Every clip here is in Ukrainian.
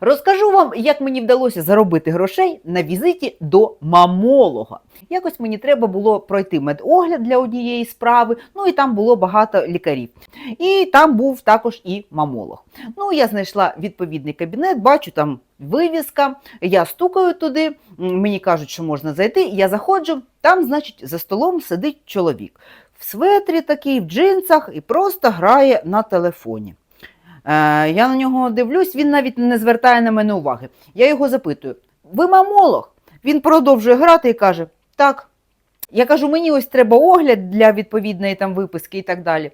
Розкажу вам, як мені вдалося заробити грошей на візиті до мамолога. Якось мені треба було пройти медогляд для однієї справи, ну і там було багато лікарів. І там був також і мамолог. Ну, я знайшла відповідний кабінет, бачу там вивіска. Я стукаю туди, мені кажуть, що можна зайти. Я заходжу, там, значить, за столом сидить чоловік в светрі такий, в джинсах і просто грає на телефоні. Е, я на нього дивлюсь, він навіть не звертає на мене уваги. Я його запитую: ви мамолог? Він продовжує грати і каже: Так. Я кажу, мені ось треба огляд для відповідної там виписки і так далі.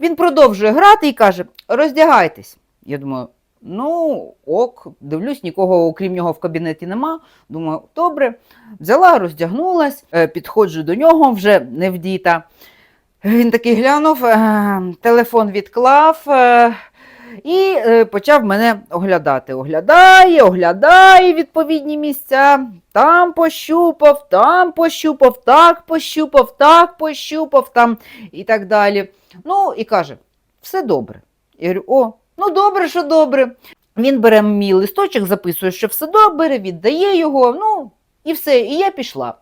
Він продовжує грати і каже: роздягайтесь. Я думаю, ну ок, дивлюсь, нікого окрім нього в кабінеті нема. Думаю, добре. Взяла, роздягнулась, е, підходжу до нього вже не вдіта. Він такий глянув, е, телефон відклав і е, почав мене оглядати. Оглядає, оглядає відповідні місця. Там пощупав, там пощупав, так пощупав, так пощупав, там і так далі. Ну і каже: все добре. Я говорю, о, ну добре, що добре. Він бере мій листочок, записує, що все добре, віддає його, ну і все, і я пішла.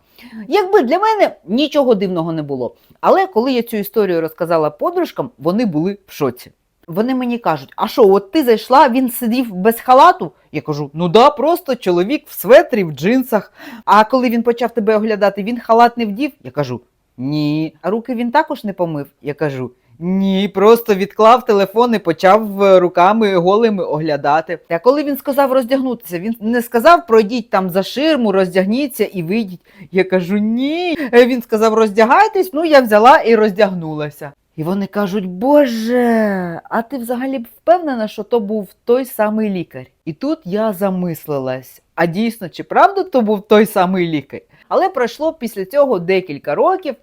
Якби для мене нічого дивного не було. Але коли я цю історію розказала подружкам, вони були в шоці. Вони мені кажуть, а що, от ти зайшла, він сидів без халату? Я кажу, ну да, просто чоловік в светрі, в джинсах. А коли він почав тебе оглядати, він халат не вдів? Я кажу, ні. А руки він також не помив? Я кажу, ні, просто відклав телефон і почав е, руками голими оглядати. А коли він сказав роздягнутися, він не сказав пройдіть там за ширму, роздягніться і вийдіть. Я кажу, ні. Е, Він сказав роздягайтесь, ну я взяла і роздягнулася. І вони кажуть, Боже, а ти взагалі впевнена, що то був той самий лікар? І тут я замислилась: а дійсно, чи правда то був той самий лікар? Але пройшло після цього декілька років.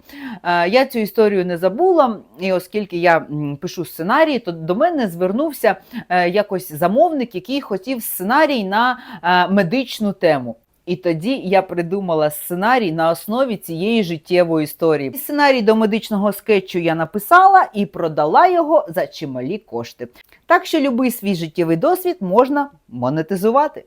Е, Я цю історію не забула, і оскільки я пишу сценарій, то до мене звернувся е, якось замовник, який хотів сценарій на е, медичну тему. І тоді я придумала сценарій на основі цієї життєвої історії. Сценарій до медичного скетчу я написала і продала його за чималі кошти. Так що любий свій життєвий досвід можна монетизувати.